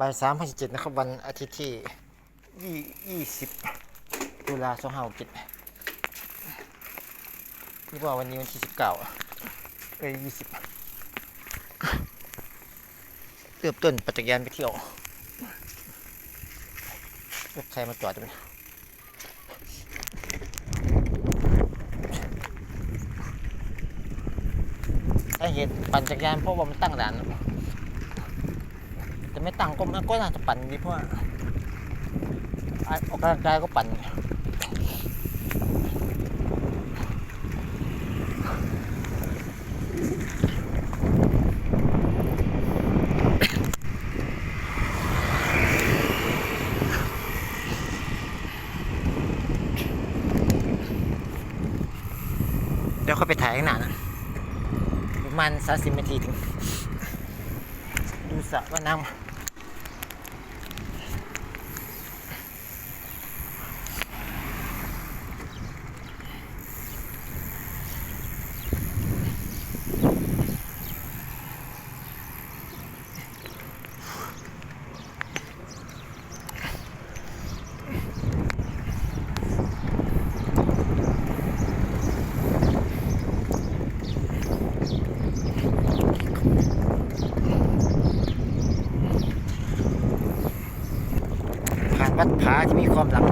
บ่ายสามพันสิบเจ็ดนะครับวันอาทิตย์ที่ยี่ยี่สิบตุลาสองห้าเจ็ดนี่ว่าวันนี้วันที่สิบเก้าเอ้ยยี่สิบเริ่มต้นปัจจักรยานไปเที่ยวรถใครมาจอดจะเป็นสาเหตุปั่นจักรยานเพราะว่ามันตั้งด่าน แต่ไม่ตั้งก็มันก็น่าจะปั่นดีเพราะว่าออกกำลังกายก็ปั่นเดี๋ยวเขาไปถ่ายข้างหน้านะประมาณสามสิบนาทีถึง ดูสระว่าน้ำ วัดผาที่มีความหลัง